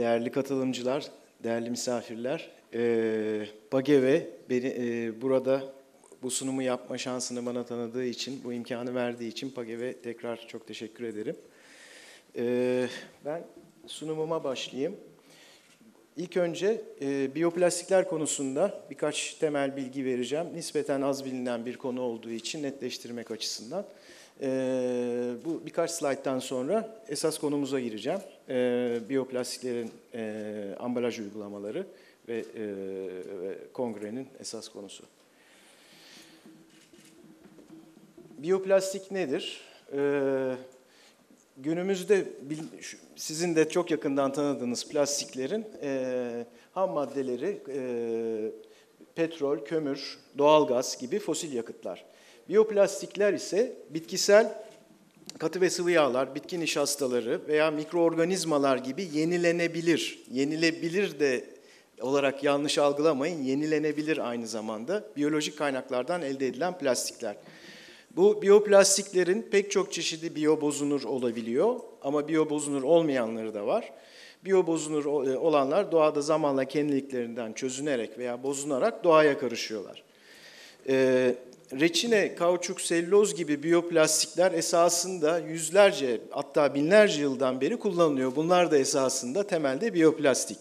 değerli katılımcılar, değerli misafirler, e, Bageve beni e, burada bu sunumu yapma şansını bana tanıdığı için, bu imkanı verdiği için Pageve tekrar çok teşekkür ederim. E, ben sunumuma başlayayım. İlk önce e, biyoplastikler konusunda birkaç temel bilgi vereceğim. Nispeten az bilinen bir konu olduğu için netleştirmek açısından. E, bu birkaç slayttan sonra esas konumuza gireceğim. E, biyoplastiklerin e, ambalaj uygulamaları ve, e, ve kongrenin esas konusu. Biyoplastik nedir? Ee, günümüzde sizin de çok yakından tanıdığınız plastiklerin e, ham maddeleri e, petrol, kömür, doğalgaz gibi fosil yakıtlar. Biyoplastikler ise bitkisel katı ve sıvı yağlar, bitki nişastaları veya mikroorganizmalar gibi yenilenebilir, yenilebilir de olarak yanlış algılamayın, yenilenebilir aynı zamanda biyolojik kaynaklardan elde edilen plastikler. Bu biyoplastiklerin pek çok çeşidi biyobozunur olabiliyor ama biyobozunur olmayanları da var. Biyobozunur e, olanlar doğada zamanla kendiliklerinden çözünerek veya bozunarak doğaya karışıyorlar. Ee, reçine, kauçuk, selüloz gibi biyoplastikler esasında yüzlerce hatta binlerce yıldan beri kullanılıyor. Bunlar da esasında temelde biyoplastik.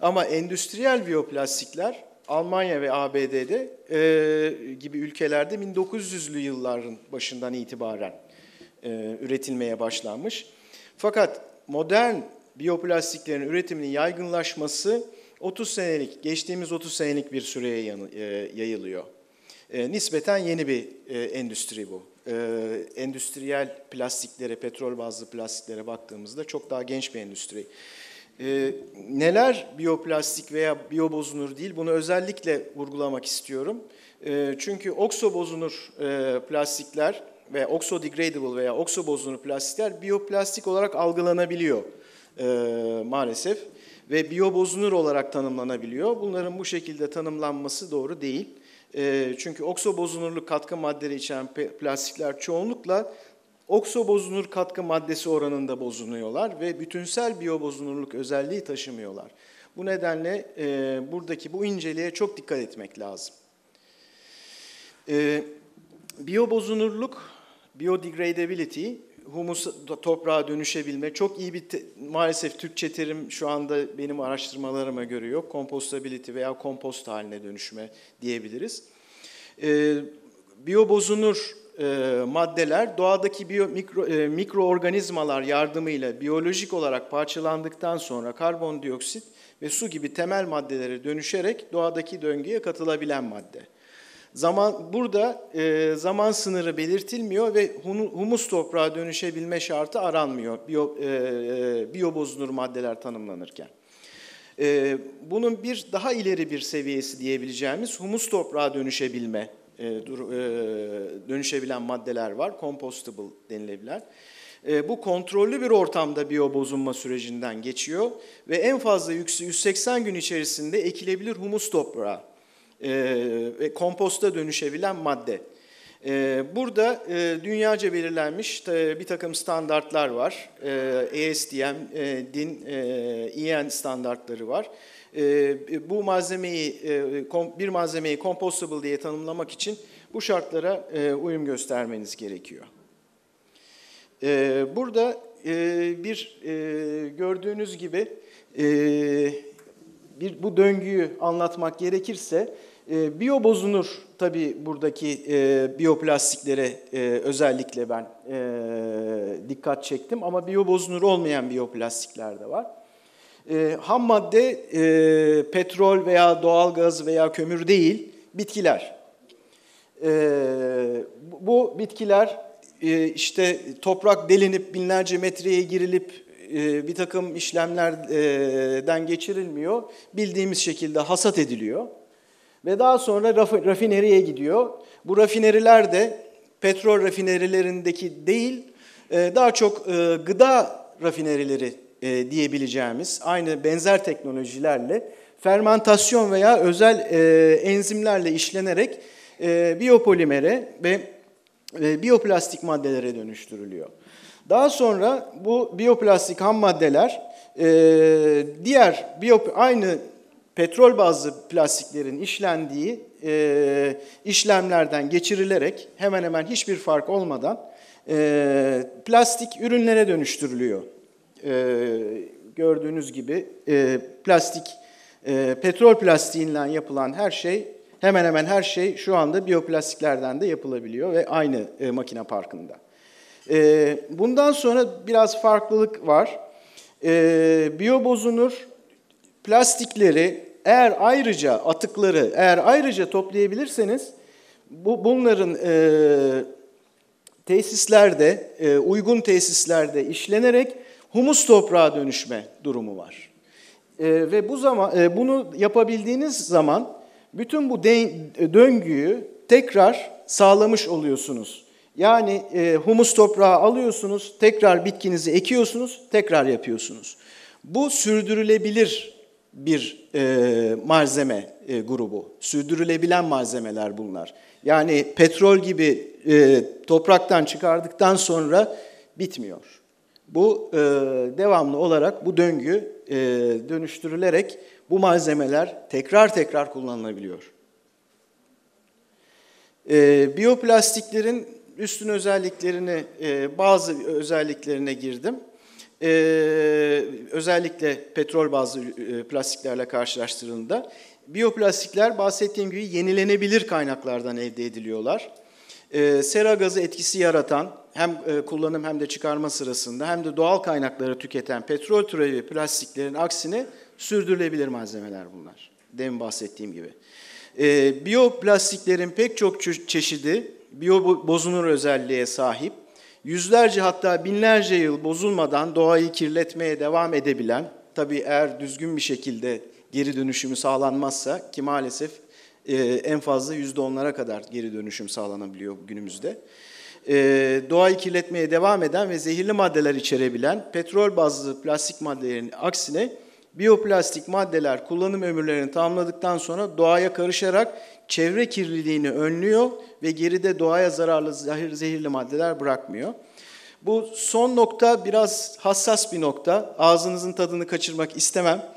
Ama endüstriyel biyoplastikler Almanya ve ABD'de e, gibi ülkelerde 1900'lü yılların başından itibaren e, üretilmeye başlanmış. Fakat modern biyoplastiklerin üretiminin yaygınlaşması 30 senelik, geçtiğimiz 30 senelik bir süreye e, yayılıyor. E, nispeten yeni bir e, endüstri bu. E, endüstriyel plastiklere, petrol bazlı plastiklere baktığımızda çok daha genç bir endüstri. E, neler biyoplastik veya biyobozunur değil bunu özellikle vurgulamak istiyorum. E, çünkü oksobozunur e, plastikler ve oxodegradable veya oksobozunur plastikler biyoplastik olarak algılanabiliyor e, maalesef ve biyobozunur olarak tanımlanabiliyor. Bunların bu şekilde tanımlanması doğru değil. E, çünkü oksobozunurluk katkı maddeleri içeren plastikler çoğunlukla oksobozunur katkı maddesi oranında bozunuyorlar ve bütünsel biyobozunurluk özelliği taşımıyorlar. Bu nedenle e, buradaki bu inceliğe çok dikkat etmek lazım. E, biyobozunurluk, biodegradability, humus toprağa dönüşebilme, çok iyi bir te, maalesef Türkçe terim şu anda benim araştırmalarıma göre yok. Compostability veya kompost haline dönüşme diyebiliriz. E, biyobozunur e, maddeler doğadaki biyo, mikro, e, mikroorganizmalar yardımıyla biyolojik olarak parçalandıktan sonra karbondioksit ve su gibi temel maddelere dönüşerek doğadaki döngüye katılabilen madde. Zaman burada e, zaman sınırı belirtilmiyor ve humus toprağa dönüşebilme şartı aranmıyor biyo, e, e, biyobozunur maddeler tanımlanırken. E, bunun bir daha ileri bir seviyesi diyebileceğimiz humus toprağa dönüşebilme e, dur, e, dönüşebilen maddeler var, compostable denilebilen. E, bu kontrollü bir ortamda biyobozunma sürecinden geçiyor ve en fazla 180 gün içerisinde ekilebilir humus toprağa e, ve komposta dönüşebilen madde. E, burada e, dünyaca belirlenmiş e, bir takım standartlar var. E, ASTM, e, DIN, e, EN standartları var. Bu malzemeyi, e, bir malzemeyi compostable diye tanımlamak için bu şartlara e, uyum göstermeniz gerekiyor. Burada e, bir gördüğünüz gibi bir bu döngüyü anlatmak gerekirse biyobozunur tabii buradaki biyoplastiklere özellikle ben dikkat çektim ama biyobozunur olmayan biyoplastikler de var. E, ham madde e, petrol veya doğal gaz veya kömür değil, bitkiler. E, bu bitkiler e, işte toprak delinip binlerce metreye girilip e, bir takım işlemlerden geçirilmiyor. Bildiğimiz şekilde hasat ediliyor. Ve daha sonra raf rafineriye gidiyor. Bu rafineriler de petrol rafinerilerindeki değil, e, daha çok e, gıda rafinerileri diyebileceğimiz aynı benzer teknolojilerle fermentasyon veya özel enzimlerle işlenerek e, biyopolimere ve e, biyoplastik maddelere dönüştürülüyor. Daha sonra bu biyoplastik ham maddeler e, diğer biyo, aynı petrol bazlı plastiklerin işlendiği e, işlemlerden geçirilerek hemen hemen hiçbir fark olmadan e, plastik ürünlere dönüştürülüyor. E, gördüğünüz gibi e, plastik, e, petrol plastiğinden yapılan her şey, hemen hemen her şey şu anda biyoplastiklerden de yapılabiliyor ve aynı e, makine parkında. E, bundan sonra biraz farklılık var. E, biyobozunur plastikleri eğer ayrıca atıkları eğer ayrıca toplayabilirseniz bu bunların e, tesislerde e, uygun tesislerde işlenerek humus toprağa dönüşme durumu var. E, ve bu zaman e, bunu yapabildiğiniz zaman bütün bu döngüyü tekrar sağlamış oluyorsunuz. Yani e, humus toprağı alıyorsunuz, tekrar bitkinizi ekiyorsunuz, tekrar yapıyorsunuz. Bu sürdürülebilir bir e, malzeme e, grubu. Sürdürülebilen malzemeler bunlar. Yani petrol gibi e, topraktan çıkardıktan sonra bitmiyor. Bu e, devamlı olarak bu döngü e, dönüştürülerek bu malzemeler tekrar tekrar kullanılabiliyor. E, biyoplastiklerin üstün özelliklerini, e, bazı özelliklerine girdim. E, özellikle petrol bazlı e, plastiklerle karşılaştırıldığında biyoplastikler bahsettiğim gibi yenilenebilir kaynaklardan elde ediliyorlar. E, sera gazı etkisi yaratan hem e, kullanım hem de çıkarma sırasında hem de doğal kaynakları tüketen petrol türevi plastiklerin aksine sürdürülebilir malzemeler bunlar. Demin bahsettiğim gibi. E, biyoplastiklerin pek çok çeşidi biyobozunur özelliğe sahip yüzlerce hatta binlerce yıl bozulmadan doğayı kirletmeye devam edebilen, tabii eğer düzgün bir şekilde geri dönüşümü sağlanmazsa ki maalesef e, en fazla yüzde onlara kadar geri dönüşüm sağlanabiliyor günümüzde. E, doğayı kirletmeye devam eden ve zehirli maddeler içerebilen petrol bazlı plastik maddelerin aksine biyoplastik maddeler kullanım ömürlerini tamamladıktan sonra doğaya karışarak çevre kirliliğini önlüyor ve geride doğaya zararlı zehir, zehirli maddeler bırakmıyor. Bu son nokta biraz hassas bir nokta. Ağzınızın tadını kaçırmak istemem.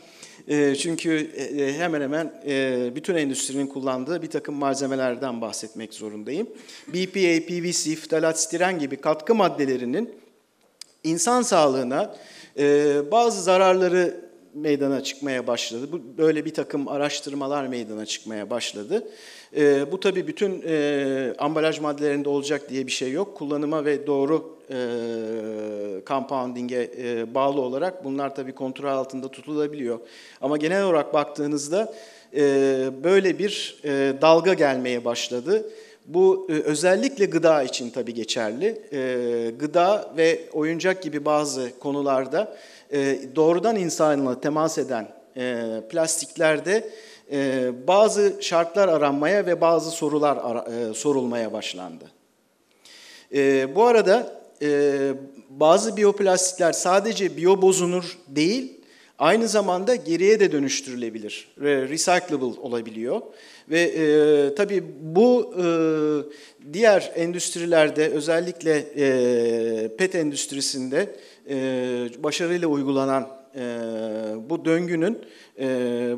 Ee, çünkü e, e, hemen hemen e, bütün endüstrinin kullandığı bir takım malzemelerden bahsetmek zorundayım. BPA, PVC, ftalat, stiren gibi katkı maddelerinin insan sağlığına bazı zararları meydana çıkmaya başladı. Bu böyle bir takım araştırmalar meydana çıkmaya başladı. E, bu tabii bütün e, ambalaj maddelerinde olacak diye bir şey yok. Kullanıma ve doğru e, compounding'e e, bağlı olarak bunlar tabii kontrol altında tutulabiliyor. Ama genel olarak baktığınızda e, böyle bir e, dalga gelmeye başladı. Bu e, özellikle gıda için tabii geçerli. E, gıda ve oyuncak gibi bazı konularda e, doğrudan insanla temas eden e, plastiklerde e, bazı şartlar aranmaya ve bazı sorular sorulmaya başlandı. Bu arada bazı biyoplastikler sadece biyobozunur değil, aynı zamanda geriye de dönüştürülebilir, recyclable olabiliyor. Ve e, tabii bu e, diğer endüstrilerde özellikle e, pet endüstrisinde e, başarıyla uygulanan e, bu döngünün, e,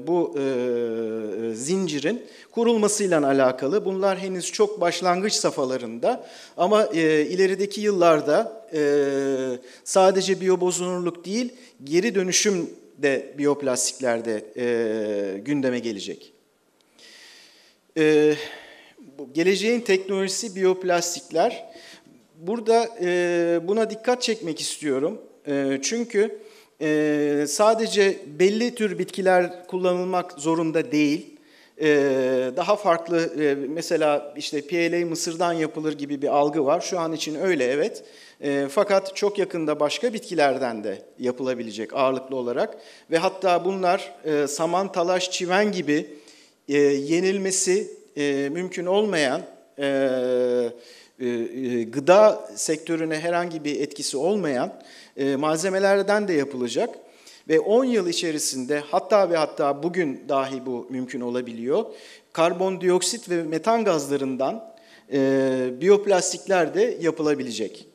bu e, zincirin kurulmasıyla alakalı. Bunlar henüz çok başlangıç safhalarında ama e, ilerideki yıllarda e, sadece biyobozunurluk değil, geri dönüşüm de biyoplastiklerde e, gündeme gelecek. E, geleceğin teknolojisi biyoplastikler. Burada e, buna dikkat çekmek istiyorum. E, çünkü e, sadece belli tür bitkiler kullanılmak zorunda değil. E, daha farklı, e, mesela işte PLA Mısır'dan yapılır gibi bir algı var. Şu an için öyle evet. E, fakat çok yakında başka bitkilerden de yapılabilecek ağırlıklı olarak. Ve hatta bunlar e, saman, talaş, çiven gibi e, yenilmesi e, mümkün olmayan... E, e, e, gıda sektörüne herhangi bir etkisi olmayan e, malzemelerden de yapılacak. Ve 10 yıl içerisinde hatta ve hatta bugün dahi bu mümkün olabiliyor. Karbondioksit ve metan gazlarından biyoplastikler de yapılabilecek.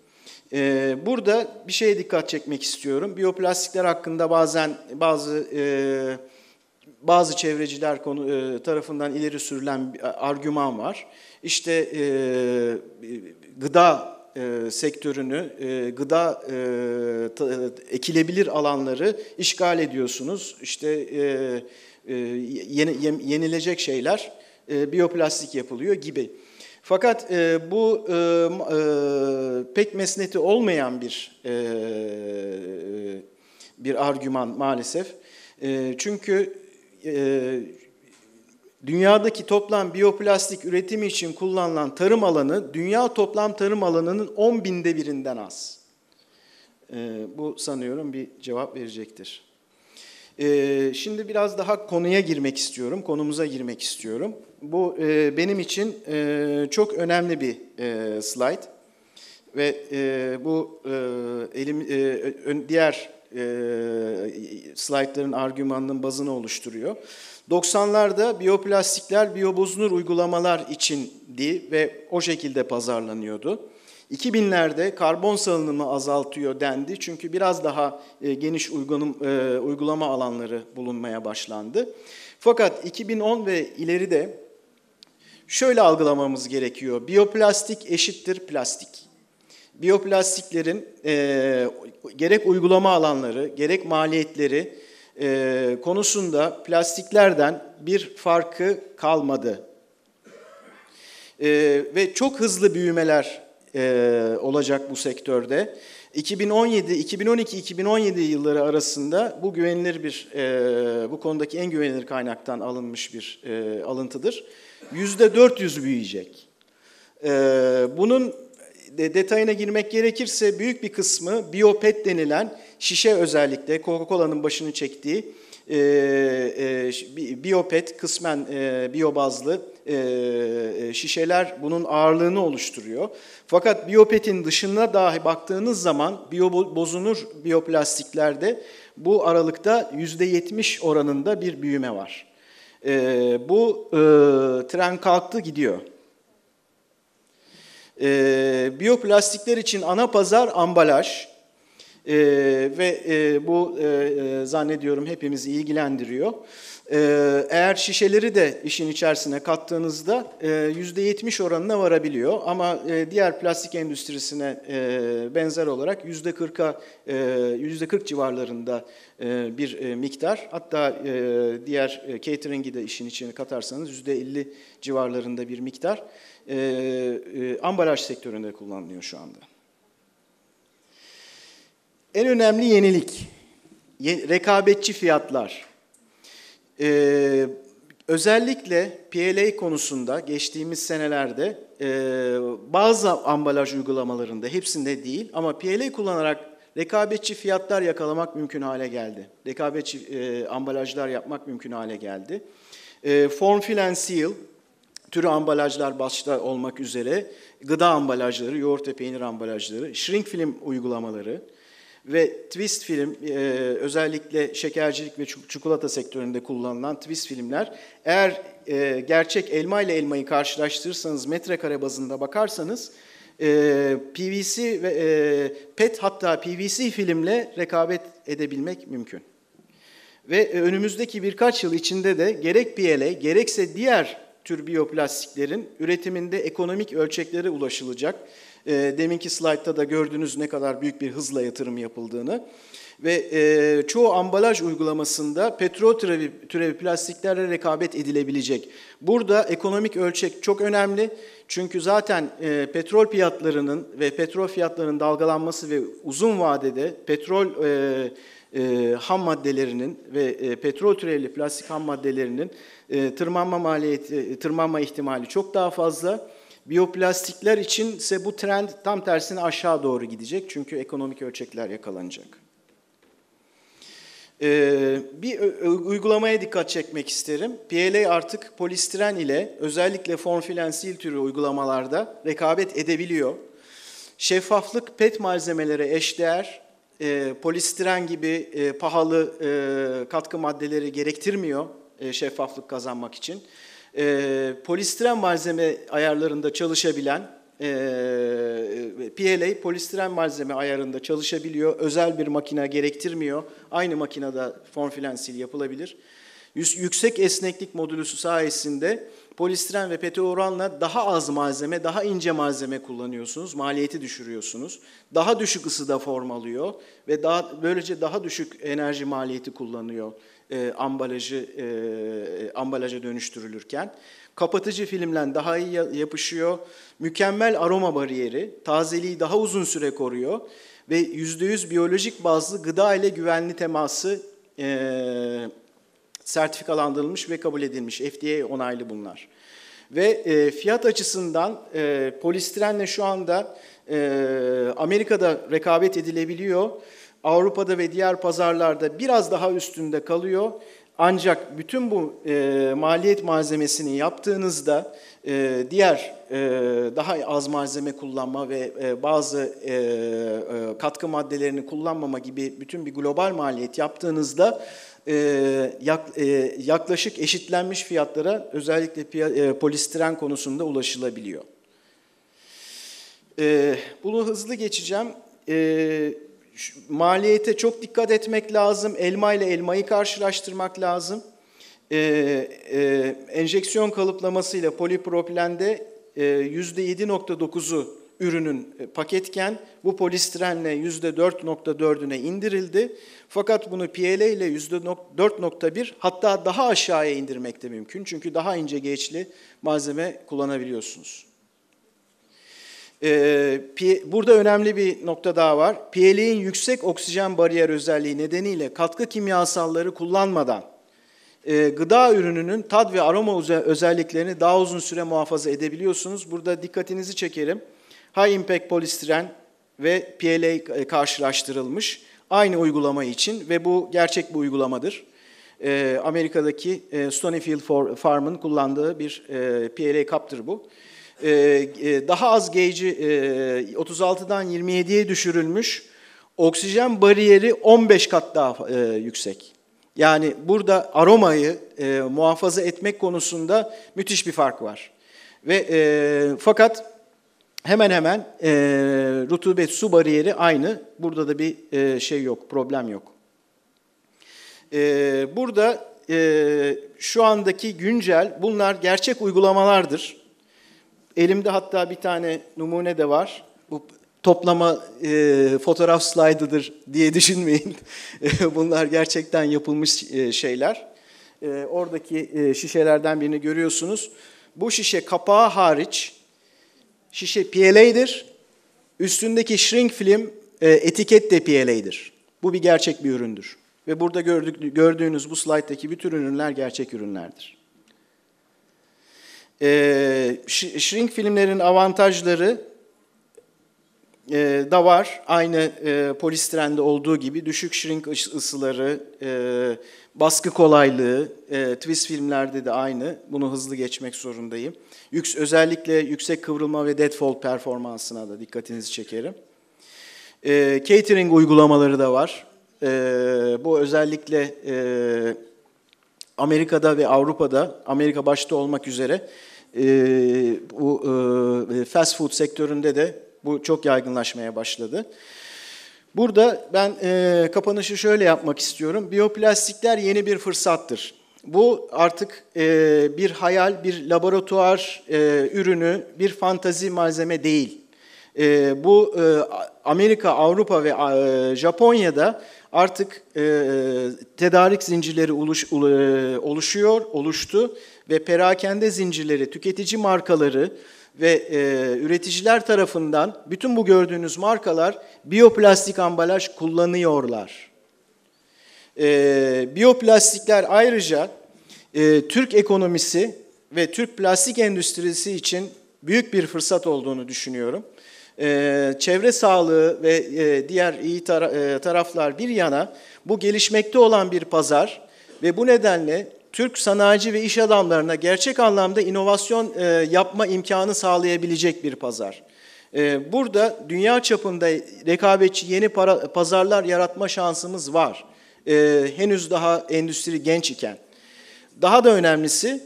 Ee, burada bir şeye dikkat çekmek istiyorum. Biyoplastikler hakkında bazen bazı e, bazı çevreciler konu, e, tarafından ileri sürülen bir argüman var. İşte e, gıda sektörünü, gıda ekilebilir alanları işgal ediyorsunuz. İşte yeni, yenilecek şeyler biyoplastik yapılıyor gibi. Fakat e, bu e, e, pek mesneti olmayan bir e, bir argüman maalesef. E, çünkü e, dünyadaki toplam biyoplastik üretimi için kullanılan tarım alanı dünya toplam tarım alanının 10 binde birinden az. E, bu sanıyorum bir cevap verecektir. E, şimdi biraz daha konuya girmek istiyorum, konumuza girmek istiyorum. Bu e, benim için e, çok önemli bir e, slide ve bu elim diğer e, slaytların argümanının bazını oluşturuyor. 90'larda biyoplastikler biyobozunur uygulamalar içindi ve o şekilde pazarlanıyordu. 2000'lerde karbon salınımı azaltıyor dendi çünkü biraz daha e, geniş uygunum, e, uygulama alanları bulunmaya başlandı. Fakat 2010 ve ileride şöyle algılamamız gerekiyor. Biyoplastik eşittir plastik. Biyoplastiklerin e, gerek uygulama alanları, gerek maliyetleri e, konusunda plastiklerden bir farkı kalmadı. E, ve çok hızlı büyümeler e, olacak bu sektörde. 2017, 2012, 2017 yılları arasında bu güvenilir bir, e, bu konudaki en güvenilir kaynaktan alınmış bir e, alıntıdır. Yüzde 400 büyüyecek. E, bunun de, detayına girmek gerekirse büyük bir kısmı biyopet denilen şişe özellikle Coca-Cola'nın başını çektiği e, e, biyopet kısmen e, biyobazlı e, e, şişeler bunun ağırlığını oluşturuyor. Fakat biyopetin dışına dahi baktığınız zaman biyobozunur biyoplastiklerde bu aralıkta %70 oranında bir büyüme var. E, bu e, tren kalktı gidiyor. E, biyoplastikler için ana pazar ambalaj e, ve e, bu e, e, zannediyorum hepimizi ilgilendiriyor. E, eğer şişeleri de işin içerisine kattığınızda e, %70 oranına varabiliyor ama e, diğer plastik endüstrisine e, benzer olarak %40'a e, %40 civarlarında e, bir e, miktar hatta e, diğer e, catering'i de işin içine katarsanız %50 civarlarında bir miktar e, e, ambalaj sektöründe kullanılıyor şu anda. En önemli yenilik, rekabetçi fiyatlar. Ee, özellikle PLA konusunda geçtiğimiz senelerde e, bazı ambalaj uygulamalarında, hepsinde değil ama PLA kullanarak rekabetçi fiyatlar yakalamak mümkün hale geldi. Rekabetçi e, ambalajlar yapmak mümkün hale geldi. E, form fill and seal türü ambalajlar başta olmak üzere gıda ambalajları, yoğurt ve peynir ambalajları, shrink film uygulamaları, ve twist film e, özellikle şekercilik ve çikolata sektöründe kullanılan twist filmler eğer e, gerçek elma ile elmayı karşılaştırırsanız metrekare bazında bakarsanız e, PVC ve PET hatta PVC filmle rekabet edebilmek mümkün. Ve önümüzdeki birkaç yıl içinde de gerek PLA gerekse diğer tür biyoplastiklerin üretiminde ekonomik ölçeklere ulaşılacak e, deminki slaytta da gördüğünüz ne kadar büyük bir hızla yatırım yapıldığını. Ve e, çoğu ambalaj uygulamasında petrol türevi, türevi plastiklerle rekabet edilebilecek. Burada ekonomik ölçek çok önemli. Çünkü zaten e, petrol fiyatlarının ve petrol fiyatlarının dalgalanması ve uzun vadede petrol e, e, ham maddelerinin ve e, petrol türevli plastik ham maddelerinin e, tırmanma maliyeti, e, tırmanma ihtimali çok daha fazla. Biyoplastikler için ise bu trend tam tersine aşağı doğru gidecek çünkü ekonomik ölçekler yakalanacak. Ee, bir uygulamaya dikkat çekmek isterim. PLA artık polistiren ile özellikle formfilensil türü uygulamalarda rekabet edebiliyor. Şeffaflık PET malzemelere eşdeğer, e, polistiren gibi e, pahalı e, katkı maddeleri gerektirmiyor e, şeffaflık kazanmak için e, polistiren malzeme ayarlarında çalışabilen e, PLA polistiren malzeme ayarında çalışabiliyor. Özel bir makine gerektirmiyor. Aynı makinede form filan sil yapılabilir. Yüksek esneklik modülüsü sayesinde polistiren ve PET oranla daha az malzeme, daha ince malzeme kullanıyorsunuz. Maliyeti düşürüyorsunuz. Daha düşük ısıda form alıyor ve daha böylece daha düşük enerji maliyeti kullanıyor e, ambalajı e, ambalaja dönüştürülürken. Kapatıcı filmle daha iyi yapışıyor. Mükemmel aroma bariyeri, tazeliği daha uzun süre koruyor ve %100 biyolojik bazlı gıda ile güvenli teması e, sertifikalandırılmış ve kabul edilmiş. FDA onaylı bunlar. Ve e, fiyat açısından e, polistirenle şu anda e, Amerika'da rekabet edilebiliyor. Avrupa'da ve diğer pazarlarda biraz daha üstünde kalıyor. Ancak bütün bu e, maliyet malzemesini yaptığınızda e, diğer e, daha az malzeme kullanma ve e, bazı e, e, katkı maddelerini kullanmama gibi bütün bir global maliyet yaptığınızda e, yak, e, yaklaşık eşitlenmiş fiyatlara özellikle e, polistiren konusunda ulaşılabiliyor. E, bunu hızlı geçeceğim. E, maliyete çok dikkat etmek lazım. Elma ile elmayı karşılaştırmak lazım. E, e, enjeksiyon kalıplamasıyla polipropilende e, %7.9'u ürünün e, paketken bu polistirenle %4.4'üne indirildi. Fakat bunu PLA ile %4.1 hatta daha aşağıya indirmek de mümkün. Çünkü daha ince geçli malzeme kullanabiliyorsunuz. Ee, burada önemli bir nokta daha var. PLA'in yüksek oksijen bariyer özelliği nedeniyle katkı kimyasalları kullanmadan e, gıda ürününün tad ve aroma özelliklerini daha uzun süre muhafaza edebiliyorsunuz. Burada dikkatinizi çekerim. High Impact Polistiren ve PLA karşılaştırılmış aynı uygulama için ve bu gerçek bir uygulamadır. E, Amerika'daki e, Stonyfield Farm'ın kullandığı bir PLA kaptır bu. E, e, daha az gauge'i e, 36'dan 27'ye düşürülmüş. Oksijen bariyeri 15 kat daha e, yüksek. Yani burada aromayı e, muhafaza etmek konusunda müthiş bir fark var. Ve fakat hemen hemen rutubet su bariyeri aynı. Burada da bir şey yok, problem yok. Burada şu andaki güncel, bunlar gerçek uygulamalardır. Elimde hatta bir tane numune de var. Bu toplama e, fotoğraf slaydıdır diye düşünmeyin. bunlar gerçekten yapılmış e, şeyler. E, oradaki e, şişelerden birini görüyorsunuz. Bu şişe kapağı hariç şişe PLA'dir. Üstündeki shrink film e, etiket de PLA'dir. Bu bir gerçek bir üründür. Ve burada gördük, gördüğünüz bu slayttaki bütün ürünler gerçek ürünlerdir. E, shrink filmlerin avantajları e, da var. Aynı e, polistirende olduğu gibi düşük shrink ısıları, e, baskı kolaylığı, e, twist filmlerde de aynı. Bunu hızlı geçmek zorundayım. Yüks, özellikle yüksek kıvrılma ve deadfall performansına da dikkatinizi çekerim. E, catering uygulamaları da var. E, bu özellikle e, Amerika'da ve Avrupa'da, Amerika başta olmak üzere e, bu e, fast food sektöründe de bu çok yaygınlaşmaya başladı. Burada ben e, kapanışı şöyle yapmak istiyorum. Biyoplastikler yeni bir fırsattır. Bu artık e, bir hayal, bir laboratuvar e, ürünü, bir fantazi malzeme değil. E, bu e, Amerika, Avrupa ve e, Japonya'da artık e, tedarik zincirleri oluş, e, oluşuyor, oluştu ve perakende zincirleri, tüketici markaları ve e, üreticiler tarafından bütün bu gördüğünüz markalar biyoplastik ambalaj kullanıyorlar. E, biyoplastikler ayrıca e, Türk ekonomisi ve Türk plastik endüstrisi için büyük bir fırsat olduğunu düşünüyorum. E, çevre sağlığı ve e, diğer iyi e, taraflar bir yana bu gelişmekte olan bir pazar ve bu nedenle Türk sanayici ve iş adamlarına gerçek anlamda inovasyon e, yapma imkanı sağlayabilecek bir pazar. Burada dünya çapında rekabetçi yeni para, pazarlar yaratma şansımız var. Henüz daha endüstri genç iken. Daha da önemlisi,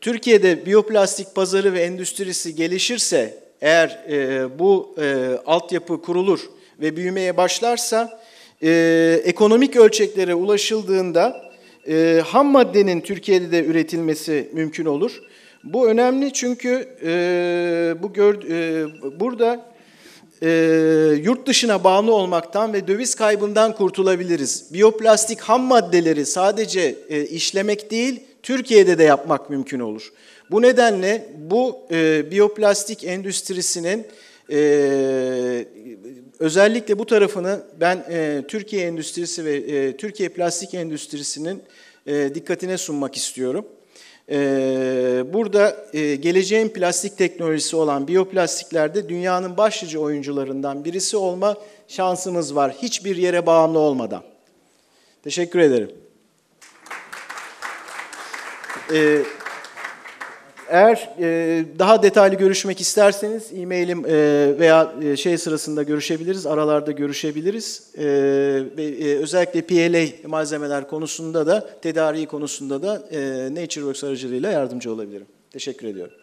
Türkiye'de biyoplastik pazarı ve endüstrisi gelişirse, eğer e, bu e, altyapı kurulur ve büyümeye başlarsa e, ekonomik ölçeklere ulaşıldığında e, ham maddenin Türkiye'de de üretilmesi mümkün olur. Bu önemli çünkü e, bu gör, e, burada e, yurt dışına bağımlı olmaktan ve döviz kaybından kurtulabiliriz. Biyoplastik ham maddeleri sadece e, işlemek değil, Türkiye'de de yapmak mümkün olur. Bu nedenle bu e, biyoplastik endüstrisinin e, özellikle bu tarafını ben e, Türkiye endüstrisi ve e, Türkiye plastik endüstrisinin e, dikkatine sunmak istiyorum. E, burada e, geleceğin plastik teknolojisi olan biyoplastiklerde dünyanın başlıca oyuncularından birisi olma şansımız var. Hiçbir yere bağımlı olmadan. Teşekkür ederim. Ee, eğer e, daha detaylı görüşmek isterseniz e-mailim e, veya e, şey sırasında görüşebiliriz, aralarda görüşebiliriz. E, e, özellikle PLA malzemeler konusunda da, tedariği konusunda da e, NatureWorks aracılığıyla yardımcı olabilirim. Teşekkür ediyorum.